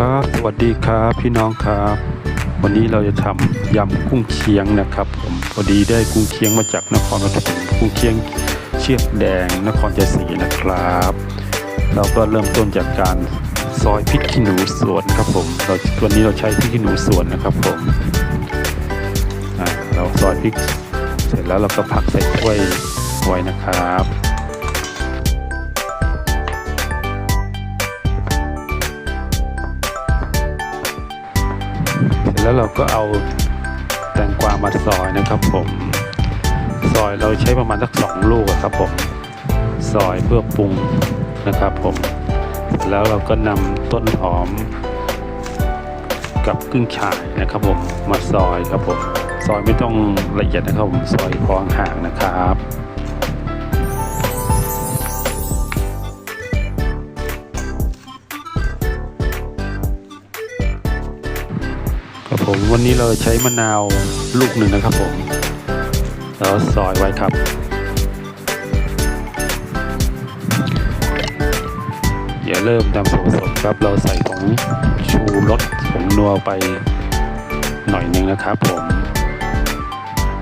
ครับ สวัสดีครับพี่น้องครับ วันนี้เราจะทำยำกุ้งเชียงนะครับผมพอดีได้กุ้งเชียงมาจากนครปฐมกุ้งเชียงเชือกแดงนครชัยศรีนะครับ เราก็เริ่มต้นจากการซอยพริกขี้หนูสวนครับผมเราวันนี้เราใช้พริกขี้หนูสวนนะครับผมเราซอยพริกเสร็จแล้วเราก็พักใส่ถ้วยไว้นะครับ แล้วเราก็เอาแตงกวามาซอยนะครับผมซอยเราใช้ประมาณสักสองลูกครับผมซอยเพื่อปรุงนะครับผมแล้วเราก็นำต้นหอม กับกึ่งฉ่ายนะครับผมมาซอยครับผมซอยไม่ต้องละเอียดนะครับผมซอยพอห่างนะครับ ผมวันนี้เราใช้มะนาวลูกหนึ่งนะครับผมแล้วซอยไว้ครับอย่าเริ่มนำส่วนผสมครับ เราใส่ผงชูรสผงนัวไปหน่อยหนึ่งนะครับผม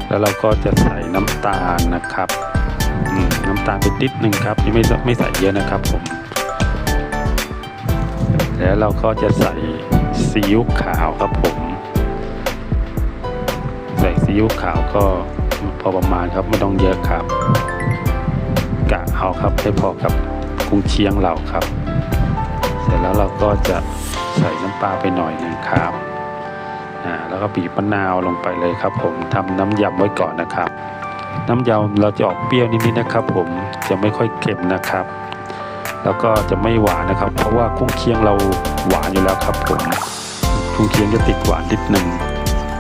แล้วเราก็จะใส่น้ำตาลนะครับน้ำตาลไปนิดหนึ่งครับยังไม่ไม่ใส่เยอะนะครับผม แล้วเราก็จะใส่ซีอิ๊วขาวครับผม ซีอิ๊วขาวก็พอประมาณครับไม่ต้องเยอะครับ กะเอาครับให้พอกับกุ้งเชียงเราครับ เสร็จแล้วเราก็จะใส่น้ำปลาไปหน่อยนึงครับอ่าแล้วก็บีบมะนาวลงไปเลยครับ ผมทำน้ำยำไว้ก่อนนะครับ น้ำยำเราจะออกเปรี้ยวนิดๆนะครับ ผมจะไม่ค่อยเค็มนะครับ แล้วก็จะไม่หวานนะครับ เพราะว่ากุ้งเคียงเราหวานอยู่แล้วครับผมกุ้งเคียงจะติดหวานนิดนึง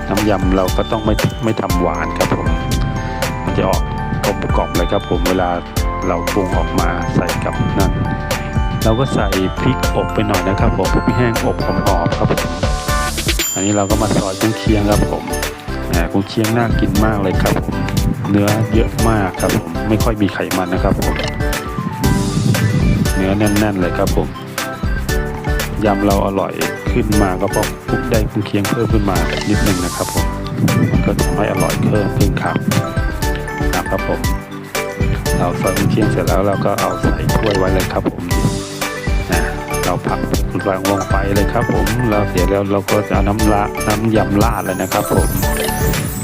น้ำยำเราก็ต้องไม่ไม่ทำหวานครับผมมันจะออกกลมกล่อมเลยครับผมเวลาเราปรุงออกมาใส่กับนั่นเราก็ใส่พริกอบไปหน่อยนะครับผมพริกแห้งอบหอมๆครับผมอันนี้เราก็มาซอยกุ้งเคียงครับผมอ่ากุ้งเคียงน่ากินมากเลยครับผมเนื้อเยอะมากครับผมไม่ค่อยมีไขมันนะครับผมเนื้อแน่นๆเลยครับผมยำเราอร่อย ขึ้นมาก็พราะพุกได้กุนเคียงเพิ่มขึ้นมานิดนึงนะครับผมมันก็ทำให้อร่อยเพิ่มขึ้นครับนะครับผมเราใส่กุนเคียงเสร็จแล้วเราก็เอาใส่ถ้วยไว้เลยครับผมนะเราผักลงลงไปเลยครับ ผมแล้วเดี๋ยวแล้วเราก็จะเอาน้ำละน้ำยำราดเลยนะครับ ผม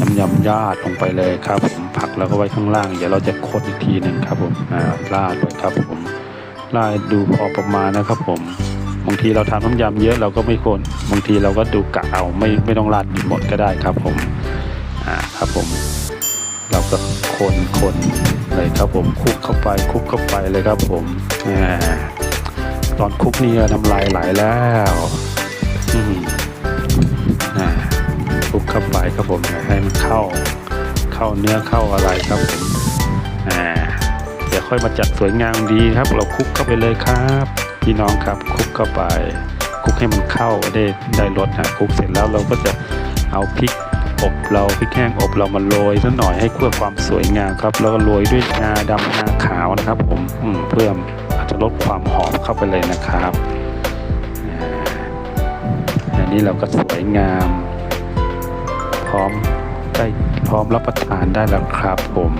น้ำยำราดลงไปเลยครับผมผักแล้วก็ไว้ข้างล่าง เดี๋ยวเราจะคนอีกทีหนึ่งครับผมอ่าราดไปครับผมไล่ดูพอประมาณนะครับผม บางทีเราทำน้ำยำเยอะเราก็ไม่คนบางทีเราก็ดูกะเอาไม่ไม่ต้องราดหมดก็ได้ครับผมอ่าครับผม เราก็คนคนเลยครับผมคุกเข้าไปคุกเข้าไปเลยครับผมอ่าตอนคุกนี่น้ำลายไหลแล้วอืมอ่าคุกเข้าไปครับผมให้มันเข้าเข้าเนื้อเข้าอะไรครับผมอ่าเดี๋ยวค่อยมาจัดสวยงามดีครับ เราคุกเข้าไปเลยครับ พี่น้องครับคลุกเข้าไปคลุกให้มันเข้าได้ได้รสนะคลุกเสร็จแล้วเราก็จะเอาพริกอบเราพริกแห้งอบเรามาโรยสักหน่อยให้เพื่อความสวยงามครับ แล้วก็โรยด้วยงาดำงาขาวนะครับผมอืเพื่ออาจจะลดความหอมเข้าไปเลยนะครับอันนี้เราก็สวยงาม พร้อมได้พร้อมรับประทานได้แล้วครับผม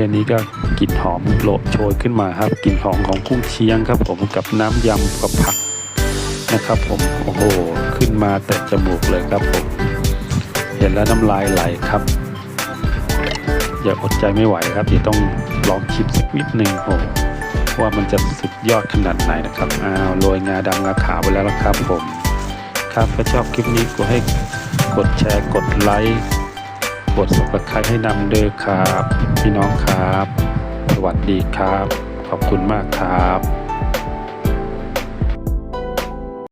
แค่นี้ก็กลิ่นหอมโลโชยขึ้นมาครับกลิ่นหอมของกุ้งเชียงครับ ผมกับน้ำยำกับผักนะครับผมโอ้โหขึ้นมาแต่จมูกเลยครับผมเห็นแล้วน้ำลายไหลครับ อย่าอดใจไม่ไหวครับที่ต้องลองชิมสักนิดหนึ่งโอ้ว่ามันจะสุดยอดขนาดไหนนะครับอ้าวโรยงาดำงาขาวไปแล้วครับผม ครับถ้าชอบคลิปนี้ก็ให้กดแชร์กดไลค์ กด subscribe ให้นำเด้อครับ พี่น้องครับ สวัสดีครับ ขอบคุณมากครับ